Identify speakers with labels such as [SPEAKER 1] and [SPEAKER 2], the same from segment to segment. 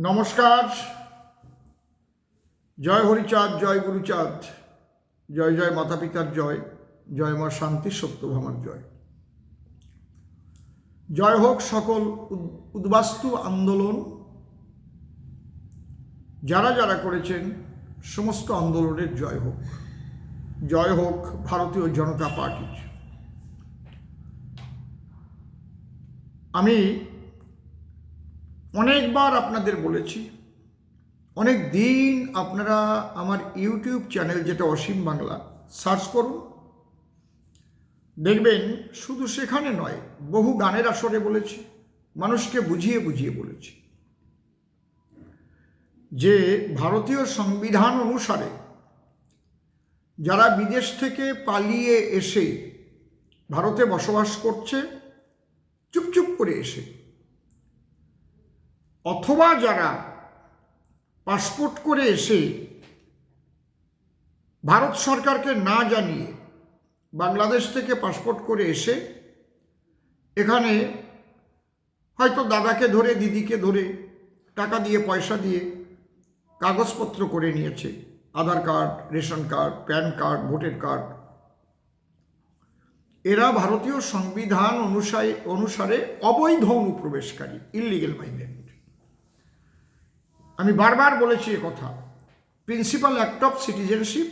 [SPEAKER 1] নমস্কার। জয় হরিচাঁদ, জয় গুরুচাঁদ, জয় জয় মাতা পিতার জয় জয় মা শান্তি সত্যভামার জয়। জয় হোক সকল উদ- উদ্বাস্তু আন্দোলন। যারা যারা করেছেন, সমস্ত আন্দোলনের জয় হোক। জয় হোক ভারতীয় জনতা পার্টির। আমি অনেকবার আপনাদের বলেছি অনেক দিন আপনারা আমার ইউটিউব চ্যানেল যেটা অসীম বাংলা, সার্চ করুন। দেখবেন শুধু সেখানে নয়, বহু গানের আসরে বলেছি, মানুষকে বুঝিয়ে বুঝিয়ে বলেছি যে ভারতীয় সংবিধান অনুসারে যারা বিদেশ থেকে পালিয়ে এসে ভারতে বসবাস করছে, চুপচুপ করে এসে অথবা যারা পাসপোর্ট করে এসে ভারত সরকারকে না জানিয়ে বাংলাদেশ থেকে পাসপোর্ট করে এসে এখানে হয়তো দাদাকে ধরে, দিদিকে ধরে টাকা দিয়ে, পয়সা দিয়ে কাগজপত্র করে নিয়েছে। Aadhaar card, ration card, PAN card, voter card. এরা ভারতীয় সংবিধান অনুসারে অনুসারে অবৈধ অনুপ্রবেশকারী ইলিগেল মাইগ্রেন্ট। আমি বারবার বলেছি কথা। Principal act of citizenship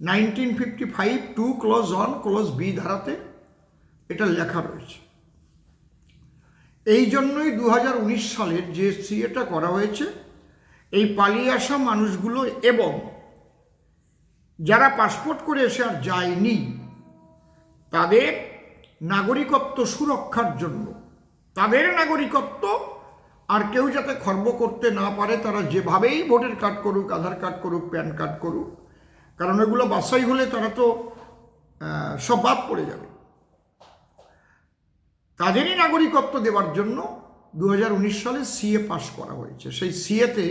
[SPEAKER 1] nineteen fifty five two clause one clause B ধারাতে এটা লেখা রয়েছে। এই জন্যই দু হাজার উনিশ সালের যে সিএটা করা হয়েছে। এই পালিয়ে আসা মানুষগুলো এবং যারা পাসপোর্ট করে এসে আর যায়নি, তাদের নাগরিকত্ব সুরক্ষার জন্য, তাদের নাগরিকত্ব আর কেউ যাতে খর্ব করতে না পারে, তারা যেভাবেই ভোটের কার্ড করুক, আধার কার্ড করুক, প্যান কার্ড করুক, কারণ এগুলো বাসাই হলে তারা তো সব বাদ পড়ে যাবে। তাদেরই নাগরিকত্ব দেওয়ার জন্য দু হাজার উনিশ সালে সিএ পাশ করা হয়েছে। সেই সিএতে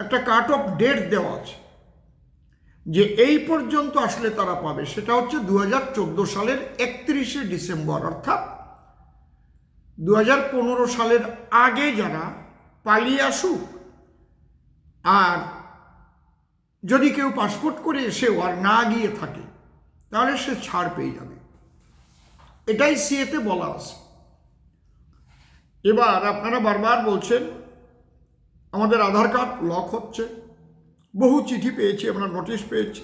[SPEAKER 1] একটা কাট অফ ডেট দেওয়া আছে যে এই পর্যন্ত আসলে তারা পাবে। সেটা হচ্ছে দু হাজার চোদ্দ সালের একত্রিশে ডিসেম্বর, অর্থাৎ দু হাজার পনেরো সালের আগে যারা পালিয়ে আসুক, আর যদি কেউ পাসপোর্ট করে এসেও আর না গিয়ে থাকে, তাহলে সে ছাড় পেয়ে যাবে। এটাই সিএতে বলা আছে। এবার আপনারা বারবার বলছেন, আমাদের আধার কার্ড লক হচ্ছে। বহু চিঠি পেয়েছি, আমরা নোটিশ পেয়েছি।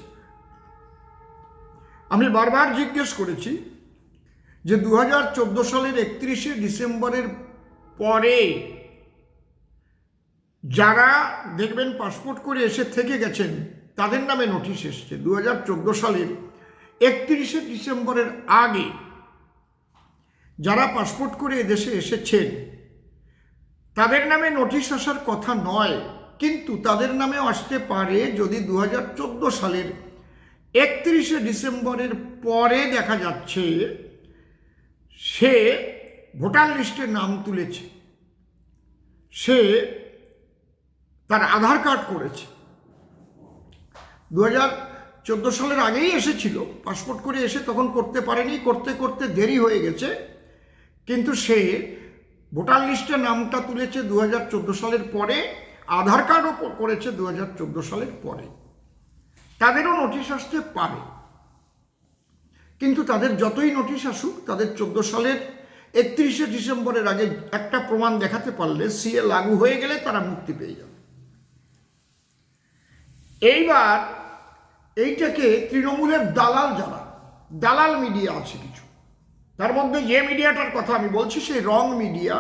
[SPEAKER 1] আমি বারবার জিজ্ঞেস করেছি যে দু হাজার চোদ্দ সালের একত্রিশে ডিসেম্বরের পরে যারা দেখবেন পাসপোর্ট করে এসে থেকে গেছেন, তাদের নামে নোটিশ এসছে। দু হাজার সালের একত্রিশে ডিসেম্বরের আগে যারা পাসপোর্ট করে এদেশে এসেছেন, তাদের নামে নোটিশ আসার কথা নয়, কিন্তু তাদের নামেও আসতে পারে যদি দু হাজার চোদ্দ সালের একত্রিশে ডিসেম্বরের পরে দেখা যাচ্ছে সে ভোটার লিস্টে নাম তুলেছে। সে তার আধার কার্ড করেছে। দু হাজার চোদ্দ সালের আগেই এসেছিল। পাসপোর্ট করে এসে তখন করতে পারেনি, করতে করতে দেরি হয়ে গেছে। কিন্তু সে ভোটার লিস্টে নামটা তুলেছে দু হাজার চোদ্দ সালের পরে, আধার কার্ডও করেছে দু হাজার চোদ্দ সালের পরে। তাদেরও নোটিশ আসতে পারে। কিন্তু তাদের যতই নোটিশ আসুক, তাদের চোদ্দ সালের একত্রিশে ডিসেম্বরের আগে একটা প্রমাণ দেখাতে পারলে সিএ লাগু হয়ে গেলে তারা মুক্তি পেয়ে যাবে। এইবার এইটাকে তৃণমূলের দালাল যারা, দালাল মিডিয়া আছে কিছু, তার মধ্যে যে মিডিয়াটার কথা আমি বলছি সেই রং মিডিয়া,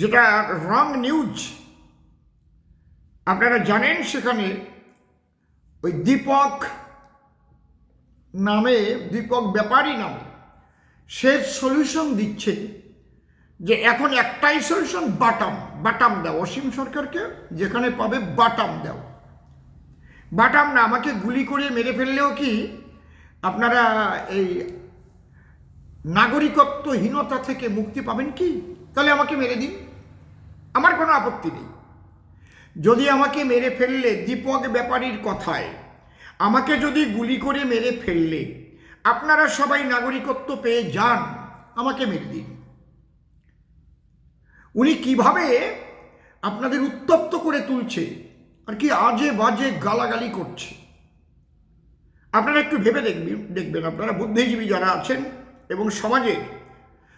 [SPEAKER 1] যেটা রং নিউজ, আপনারা জানেন সেখানে ওই দীপক নামে দীপক ব্যাপারী নামে। সে সলিউশন দিচ্ছে যে এখন একটাই সলিউশন বাটাম। বাটাম দাও। অসীম সরকারকে যেখানে পাবে বাটাম দাও। বাটাম না, আমাকে গুলি করে মেরে ফেললেও কি আপনারা এই নাগরিকত্বহীনতা থেকে মুক্তি পাবেন কি? তাহলে আমাকে মেরে দিন। আমার কোনো আপত্তি নেই। যদি আমাকে মেরে ফেললে দীপক ব্যাপারীর কথায় আমাকে যদি গুলি করে মেরে ফেললে, আপনারা সবাই নাগরিকত্ব পেয়ে যান, আমাকে মেরে দিন। উনি কীভাবে আপনাদের উত্তপ্ত করে তুলছে আর কি আজে বাজে গালাগালি করছে? আপনারা একটু ভেবে দেখবেন দেখবেন, আপনারা বুদ্ধিজীবী যারা আছেন এবং সমাজের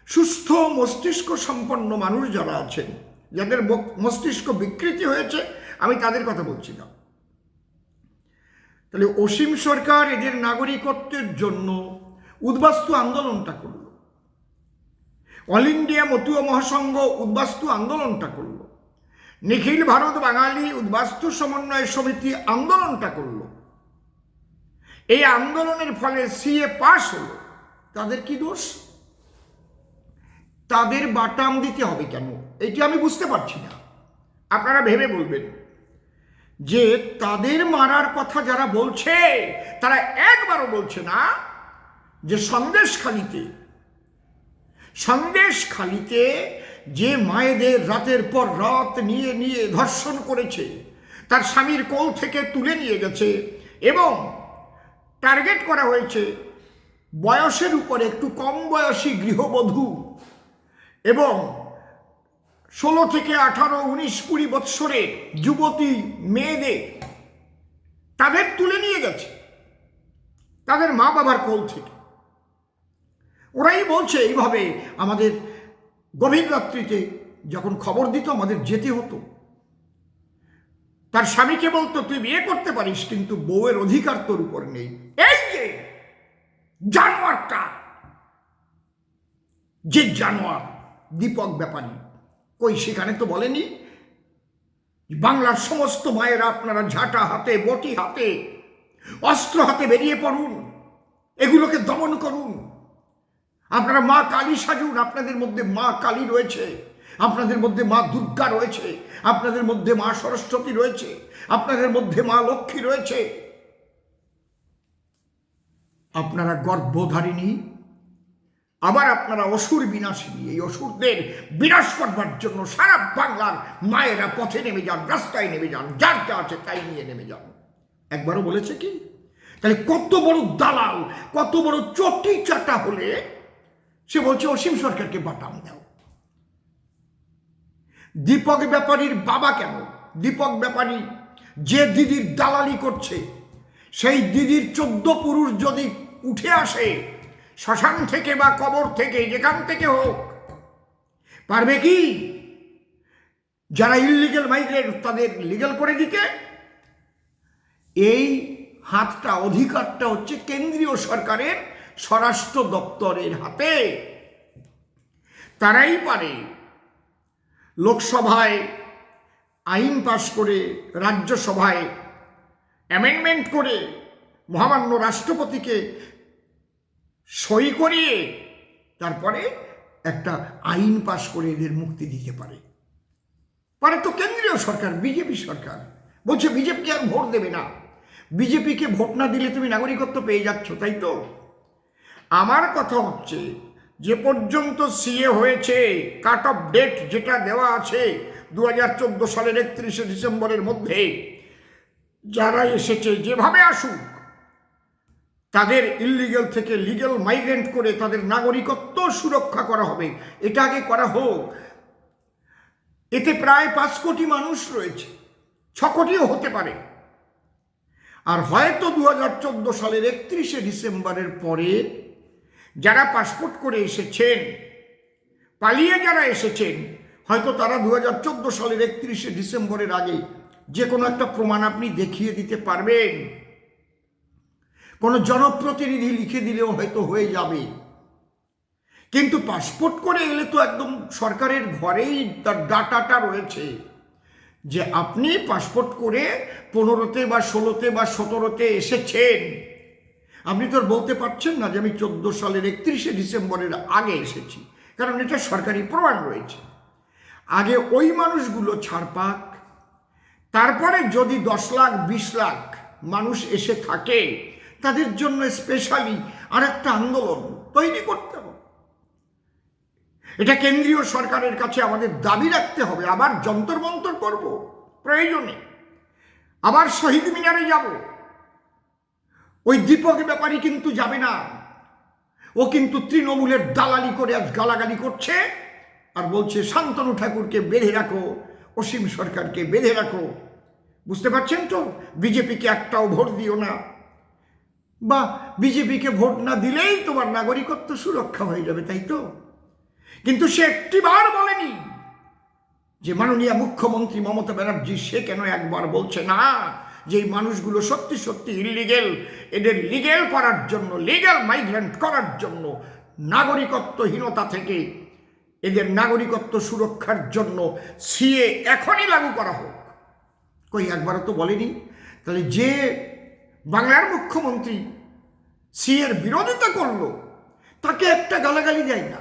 [SPEAKER 1] সুস্থ মস্তিষ্ক সম্পন্ন মানুষ যারা আছেন, যাদের মস্তিষ্ক বিকৃতি হয়েছে, আমি তাদের কথা বলছি না। তাহলে অসীম সরকার এদের নাগরিকত্বের জন্য উদ্বাস্তু আন্দোলনটা করল। অল ইন্ডিয়া মতুয়া মহাসংঘ উদ্বাস্তু আন্দোলনটা করল। নিখিল ভারত বাঙালি উদ্বাস্তু সমন্বয় সমিতি আন্দোলনটা করল। এই আন্দোলনের ফলে সিএ পাশ হলো। তাদের কি দোষ? তাদের বাটাম দিতে হবে কেন? এটি আমি বুঝতে পারছি না। আপনারা ভেবে বলবেন। যে তাদের মারার কথা যারা বলছে, তারা একবারও বলছে না যে সন্দেশখালিতে সন্দেশখালিতে যে মায়েদের রাতের পর রাত নিয়ে নিয়ে ধর্ষণ করেছে, তার স্বামীর কোল থেকে তুলে নিয়ে গেছে এবং টার্গেট করা হয়েছে বয়সের উপরে একটু কম বয়সী গৃহবধূ এবং ষোলো থেকে আঠারো, উনিশ, কুড়ি বৎসরের যুবতী মেয়েদের তাদের তুলে নিয়ে গেছে। তাদের মা বাবার কোল থেকে। ওরাই বলছে, এইভাবে আমাদের গভীর রাত্রিতে যখন খবর দিত আমাদের যেতে হতো, তার স্বামীকে বলতো, তুই বিয়ে করতে পারিস, কিন্তু বউয়ের অধিকার তোর উপর নেই। এই যে জানোয়ারটা, যে জানোয়ার, দীপক ব্যাপারী। কই, সেখানে তো বলেনি? বাংলার সমস্ত মায়েরা আপনারা ঝাঁটা হাতে, বটি হাতে, অস্ত্র হাতে বেরিয়ে পড়ুন, এগুলোকে দমন করুন। আপনারা মা কালী সাজুন, আপনাদের মধ্যে মা কালী রয়েছে, আপনাদের মধ্যে মা দুর্গা রয়েছে, আপনাদের মধ্যে মা সরস্বতী রয়েছে, আপনাদের মধ্যে মা লক্ষ্মী রয়েছে। আপনারা গর্ভধারিণী আবার আপনারা অসুর বিনাশিনী এই অসুরদের বিনাশ করবার জন্য সারা বাংলার মায়েরা পথে নেমে যান, রাস্তায় নেমে যান, যার যা আছে তাই নিয়ে নেমে যান। একবারও বলেছে কি? তাহলে কত বড় দালাল, কত বড় চটি চাটা হলে সে বলছে, অসীম সরকারকে বাটাম দাও। দীপক ব্যাপারীর বাবা কেন? দীপক ব্যাপারী যে দিদির দালালি করছে, সেই দিদির চোদ্দ পুরুষ যদি উঠে আসে শ্মশান থেকে বা কবর থেকে, যেখান থেকে হোক। পারবে কি? যারা ইলিগেল মাইগ্রেন্ট তাদের লিগেল করে দিতে। এই হাতটা, অধিকারটা হচ্ছে কেন্দ্রীয় সরকারের, স্বরাষ্ট্র দপ্তরের হাতে। তারাই পারে লোকসভায় আইন পাশ করে, রাজ্যসভায় অ্যামেন্ডমেন্ট করে মহামান্য রাষ্ট্রপতিকে সই করিয়ে তারপরে একটা আইন পাশ করে এদের মুক্তি দিতে পারে। পারে তো কেন্দ্রীয় সরকার, বিজেপি সরকার। বলছে বিজেপিকে আর ভোট দেবে না। বিজেপিকে ভোট না দিলে তুমি নাগরিকত্ব পেয়ে যাচ্ছ, তাই তো? আমার কথা হচ্ছে, যে পর্যন্ত সিএ হয়েছে, কাট অফ ডেট যেটা দেওয়া আছে দু হাজার চোদ্দ সালের একত্রিশে ডিসেম্বরের মধ্যে, যারা এসেছে, যেভাবে আসুক তাদের ইলিগেল থেকে লিগেল মাইগ্রেন্ট করে তাদের নাগরিকত্ব সুরক্ষা করা হবে। এটা আগে করা হোক। এতে প্রায় পাঁচ কোটি মানুষ রয়েছে। ছ কোটিও হতে পারে। আর হয়তো দু হাজার চোদ্দ সালের একত্রিশে ডিসেম্বরের পরে যারা পাসপোর্ট করে এসেছেন, পালিয়ে যারা এসেছেন, হয়তো তারা দু হাজার চোদ্দ সালের একত্রিশে ডিসেম্বরের আগে যে কোনো একটা প্রমাণ আপনি দেখিয়ে দিতে পারবেন। কোনো জনপ্রতিনিধি লিখে দিলেও হয়তো হয়ে যাবে। কিন্তু পাসপোর্ট করে এলে তো একদম সরকারের ঘরেই তার ডাটাটা রয়েছে যে আপনি পাসপোর্ট করে পনেরোতে বা ষোলোতে বা সতেরোতে এসেছেন। আপনি তো বলতে পারছেন না যে আমি চোদ্দ সালের একত্রিশে ডিসেম্বরের আগে এসেছি, কারণ এটা সরকারি প্রমাণ রয়েছে। আগে ওই মানুষগুলো ছাড় পাক, তারপরে যদি দশ লাখ, বিশ লাখ মানুষ এসে থাকে তাদের জন্য স্পেশালি আর একটা আন্দোলন তৈরি করতে হবে। এটা কেন্দ্রীয় সরকারের কাছে আমাদের দাবি রাখতে হবে। আবার যন্তর মন্তর করব, প্রয়োজনে। আবার শহীদ মিনারে যাব। ওই দীপক ব্যাপারী কিন্তু যাবে না। ও কিন্তু তৃণমূলের দালালি করে আজ গালাগালি করছে আর বলছে, শান্তনু ঠাকুরকে বেঁধে রাখো, অসীম সরকারকে বেঁধে রাখো। বুঝতে পারছেন তো? বিজেপিকে একটাও ভোট দিও না। বা বিজেপিকে ভোট না দিলেই তোমার নাগরিকত্ব সুরক্ষা হয়ে যাবে, তাই তো? কিন্তু সে একটিবার বলেনি যে মাননীয় মুখ্যমন্ত্রী মমতা ব্যানার্জি, সে কেন একবার বলছে না যে মানুষগুলো সত্যি সত্যি ইলিগেল এদের লিগেল করার জন্য লিগেল মাইগ্রেন্ট করার জন্য, নাগরিকত্বহীনতা থেকে এদের নাগরিকত্ব সুরক্ষার জন্য সিএ এখনই লাগু করা হোক। কই, একবারও তো বলেনি? তাহলে যে বাংলার মুখ্যমন্ত্রী সিএর বিরোধিতা করল, তাকে একটা গালাগালি দেয় না।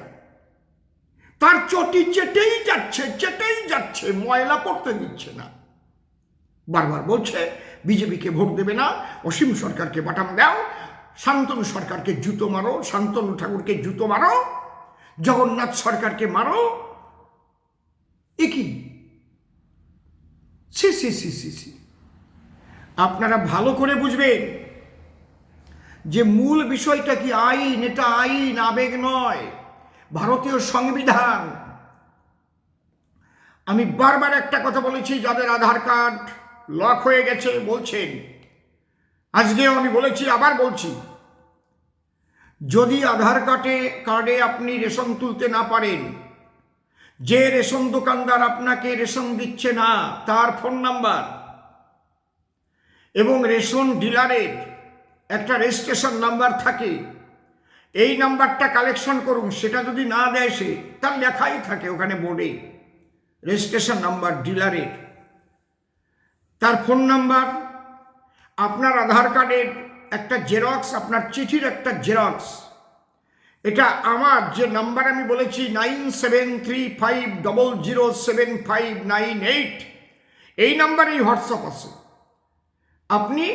[SPEAKER 1] তার চটি চেটেই যাচ্ছে চেটেই যাচ্ছে, ময়লা পড়তে দিচ্ছে না। বারবার বলছে, বিজেপিকে ভোট দেবে না, অসীম সরকারকে বাটাম দাও, শান্তনু সরকারকে জুতো মারো, শান্তনু ঠাকুরকে জুতো মারো, জগন্নাথ সরকারকে মারো। এ কি? C C C C C. আপনারা ভালো করে বুঝবেন যে মূল বিষয়টা কি আইন, এটা আইন, আবেগ নয়। ভারতীয় সংবিধান। আমি বারবার একটা কথা বলেছি, যাদের আধার কার্ড লক হয়ে গেছে বলছেন। আজকেও আমি বলেছি, আবার বলছি। যদি আধার কার্ডে কার্ডে আপনি রেশন তুলতে না পারেন, যে রেশন দোকানদার আপনাকে রেশন দিচ্ছে না, তার ফোন নাম্বার এবং রেশন ডিলারের একটা রেজিস্ট্রেশন নাম্বার থাকে। এই নাম্বারটা কালেকশন করুন, সেটা যদি না দেয় সে, তার লেখাই থাকে ওখানে বোর্ডে। রেজিস্ট্রেশন নাম্বার ডিলারের। তার ফোন নাম্বার আপনার আধার কার্ডের একটা জেরক্স আপনার চিঠির একটা জেরক্স এটা আমার যে নাম্বার আমি বলেছি nine seven three five double zero seven five nine eight এই নাম্বারেই হোয়াটসঅ্যাপ আছে। আপনি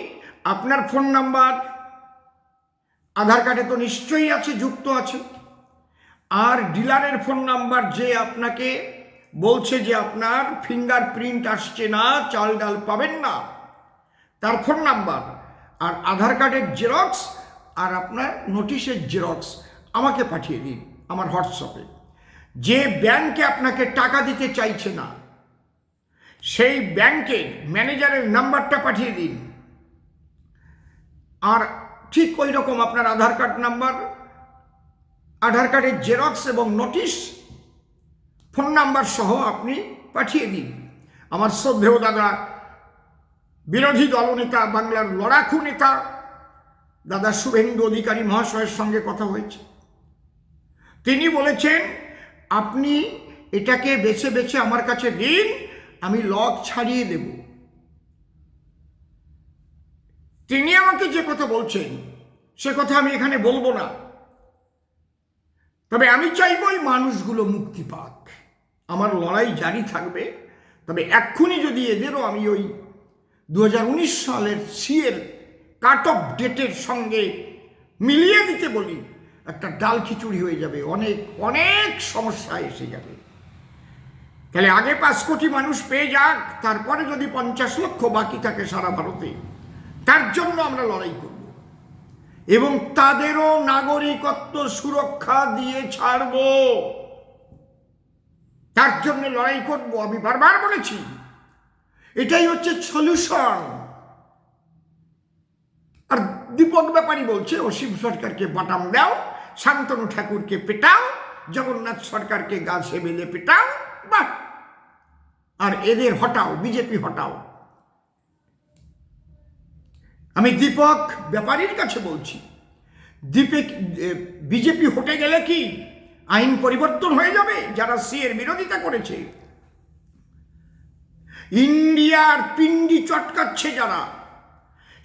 [SPEAKER 1] আপনার ফোন নাম্বার, আধার কার্ডে তো নিশ্চয়ই আছে, যুক্ত আছে। আর ডিলারের ফোন নাম্বার যে আপনাকে বলছে যে আপনার ফিঙ্গার প্রিন্ট আসছে না, চাল ডাল পাবেন না, তার ফোন নাম্বার আর আধার কার্ডের জেরক্স আর আপনার নোটিশের জেরক্স আমাকে পাঠিয়ে দিন আমার হোয়াটসঅ্যাপে। যে ব্যাংকে আপনাকে টাকা দিতে চাইছে না, সেই ব্যাংকের ম্যানেজারের নাম্বারটা পাঠিয়ে দিন। আর ঠিক ওই রকম আপনার আধার কার্ড নাম্বার, আধার কার্ডের জেরক্স এবং নোটিশ, ফোন নাম্বার সহ আপনি পাঠিয়ে দিন। আমার শ্রদ্ধেয় দাদা, বিরোধী দলনেতা, বাংলার লড়াকু নেতা, দাদা শুভেন্দু অধিকারী মহাশয়ের সঙ্গে কথা হয়েছে। তিনি বলেছেন, আপনি এটাকে বেছে বেছে আমার কাছে দিন, আমি লক ছাড়িয়ে দেব। তিনি আমাকে যে কথা বলছেন, সে কথা আমি এখানে বলব না। তবে আমি চাইব এই মানুষগুলো মুক্তি পাক। আমার লড়াই জারি থাকবে। তবে এক্ষুনি যদি এদেরও আমি ওই দু হাজার উনিশ সালের সিয়ের কাট অফ ডেটের সঙ্গে মিলিয়ে দিতে বলি, একটা ডাল খিচুড়ি হয়ে যাবে। অনেক অনেক সমস্যা এসে যাবে। তাহলে আগে পাঁচ কোটি মানুষ পেয়ে যাক, তারপরে যদি পঞ্চাশ লক্ষ বাকি থাকে সারা ভারতে। তার জন্য আমরা লড়াই করব। এবং তাদেরও নাগরিকত্ব সুরক্ষা দিয়ে ছাড়ব। তার জন্য লড়াই করব, আমি বারবার বলেছি। এটাই হচ্ছে সলিউশন আর দীপক ব্যাপারী বলছে অসীম সরকারকে বাটাম দাও, শান্তনু ঠাকুরকে পেটাও, জগন্নাথ সরকারকে গাছে বেঁধে পেটাও বা আর এদের হটাও, বিজেপি হটাও। আমি দীপক ব্যাপারীর কাছে বলছি দীপক বিজেপি হটে গেলে কি আইন পরিবর্তন হয়ে যাবে যারা সি এর বিরোধিতা করেছে? ইন্ডিয়ার পিন্ডি চটকাচ্ছে যারা,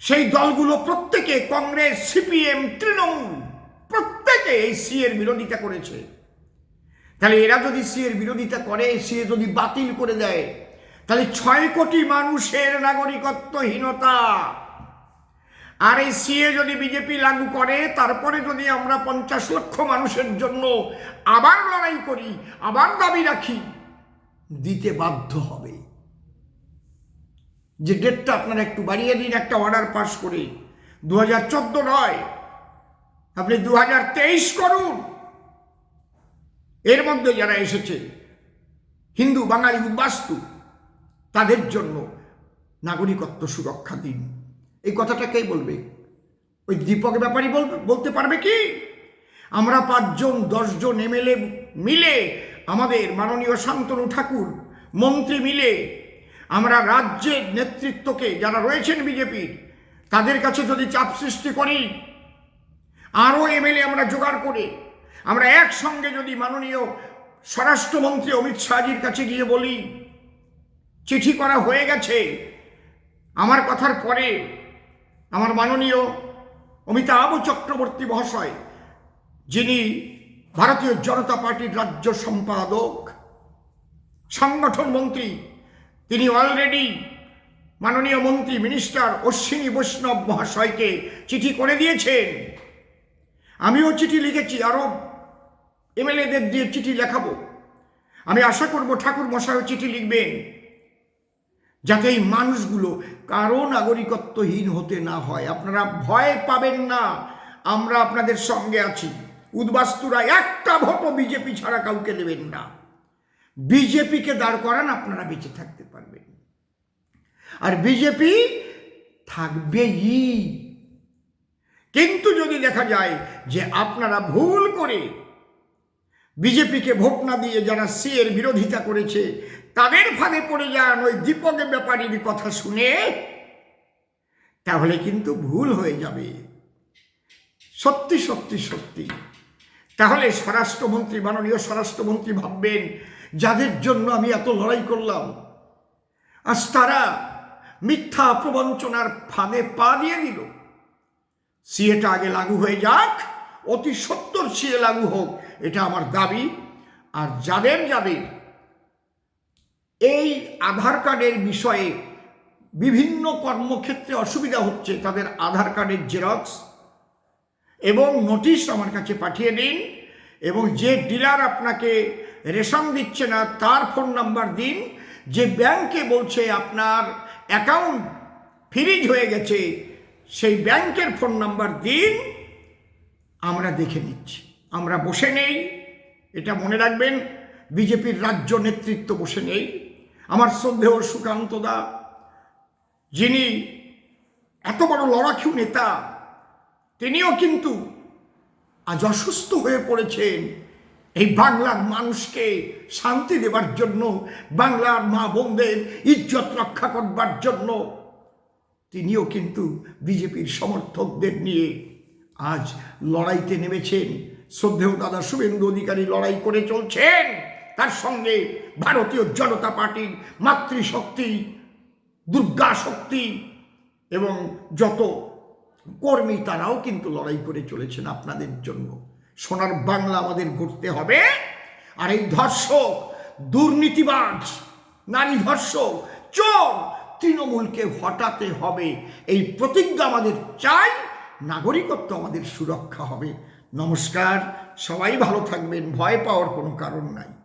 [SPEAKER 1] সেই দলগুলো প্রত্যেকে কংগ্রেস, সিপিএম, তৃণমূল, প্রত্যেকে এই সি এর বিরোধিতা করেছে। তাহলে এরা যদি সি এর বিরোধিতা করে, সি এ যদি বাতিল করে দেয়, তাহলে ছয় কোটি মানুষের নাগরিকত্বহীনতা আর এই সিএ যদি বিজেপি লাগু করে, তারপরে যদি আমরা পঞ্চাশ লক্ষ মানুষের জন্য আবার লড়াই করি, আবার দাবি রাখি, দিতে বাধ্য হবে। যে ডেটটা আপনারা একটু বাড়িয়ে দিন, একটা অর্ডার পাস করে। দু হাজার চোদ্দ নয়, আপনি দু হাজার তেইশ করুন। এর মধ্যে যারা এসেছে, হিন্দু, বাঙালি, উদ্বাস্তু, তাদের জন্য নাগরিকত্ব সুরক্ষা দিন। এই কথাটা কে বলবে? ওই দীপক ব্যাপারী বলবে বলতে পারবে কি? আমরা পাঁচজন, দশজন এমএলএ মিলে আমাদের মাননীয় শান্তনু ঠাকুর, মন্ত্রী মিলে আমরা রাজ্যের নেতৃত্বকে যারা রয়েছেন বিজেপির, তাদের কাছে যদি চাপ সৃষ্টি করি, আরও এমএলএ আমরা জোগাড় করে, আমরা একসঙ্গে যদি মাননীয় স্বরাষ্ট্রমন্ত্রী অমিত শাহজির কাছে গিয়ে বলি, চিঠি করা হয়ে গেছে, আমার কথার পরে আমার মাননীয় অমিতাভ চক্রবর্তী মহাশয়, যিনি ভারতীয় জনতা পার্টির রাজ্য সম্পাদক, সংগঠন মন্ত্রী, তিনি অলরেডি মাননীয় মন্ত্রী মিনিস্টার অশ্বিনী বৈষ্ণব মহাশয়কে চিঠি করে দিয়েছেন। আমিও চিঠি লিখেছি আরও এমএলএদের দিয়ে চিঠি লেখাবো। আমি আশা করব ঠাকুর মশাইও চিঠি লিখবেন, যাতে এই মানুষগুলো কারও নাগরিকত্বহীন হতে না হয়। আপনারা ভয় পাবেন না। আমরা আপনাদের সঙ্গে আছি। উদ্বাস্তুরা একটা ভোটও বিজেপি ছাড়া কাউকে দেবেন না। বিজেপিকে দাঁড় করান, আপনারা বেঁচে থাকতে পারবেন। আর বিজেপি থাকবেই। কিন্তু যদি দেখা যায় যে আপনারা ভুল করে বিজেপিকে ভোট না দিয়ে যারা সি এর বিরোধিতা করেছে তাদের ফাঁদে পড়ে যান ওই দীপকের ব্যাপারীর কথা শুনে, তাহলে কিন্তু ভুল হয়ে যাবে। সত্যি সত্যি সত্যি। তাহলে স্বরাষ্ট্রমন্ত্রী, মাননীয় স্বরাষ্ট্রমন্ত্রী ভাববেন, যাদের জন্য আমি এত লড়াই করলাম, আজ তারা মিথ্যা প্রবঞ্চনার ফাঁদে পা দিয়ে দিল। সিএটা আগে লাগু হয়ে যাক, অতি সত্তর সিএ লাগু হোক, এটা আমার দাবি। আর যাদের যাদের এই আধার কার্ডের বিষয়ে বিভিন্ন কর্মক্ষেত্রে অসুবিধা হচ্ছে, তাদের আধার কার্ডের জেরক্স এবং নোটিশ আমার কাছে পাঠিয়ে দিন এবং যে ডিলার আপনাকে রেশন দিচ্ছে না, তার ফোন নাম্বার দিন। যে ব্যাংকে বলছে আপনার অ্যাকাউন্ট ফ্রিজ হয়ে গেছে, সেই ব্যাংকের ফোন নাম্বার দিন, আমরা দেখে নিচ্ছি। আমরা বসে নেই, এটা মনে রাখবেন, বিজেপির রাজ্য নেতৃত্ব বসে নেই। আমার শ্রদ্ধেয় সুকান্ত দা, যিনি এত বড় লড়াকিউ নেতা, তিনিও কিন্তু আজ অসুস্থ হয়ে পড়েছেন। এই বাংলার মানুষকে শান্তি দেবার জন্য, বাংলার মা বোনদের ইজ্জত রক্ষা করবার জন্য তিনিও কিন্তু বিজেপির সমর্থকদের নিয়ে আজ লড়াইতে নেমেছেন। শ্রদ্ধেয় দাদা শুভেন্দু অধিকারী লড়াই করে চলছেন। তার সঙ্গে ভারতীয় জনতা পার্টির মাতৃশক্তি, দুর্গা শক্তি এবং যত কর্মী তারাও কিন্তু লড়াই করে চলেছেন আপনাদের জন্য। সোনার বাংলা আমাদের গড়তে হবে। আর এই ধর্ষক, দুর্নীতিবাজ, নারী ধর্ষক, চোর তৃণমূলকে হটাতে হবে। এই প্রতিজ্ঞা আমাদের চাই, নাগরিকত্ব আমাদের সুরক্ষা হবে। নমস্কার, সবাই ভালো থাকবেন, ভয় পাওয়ার কোনো কারণ নাই।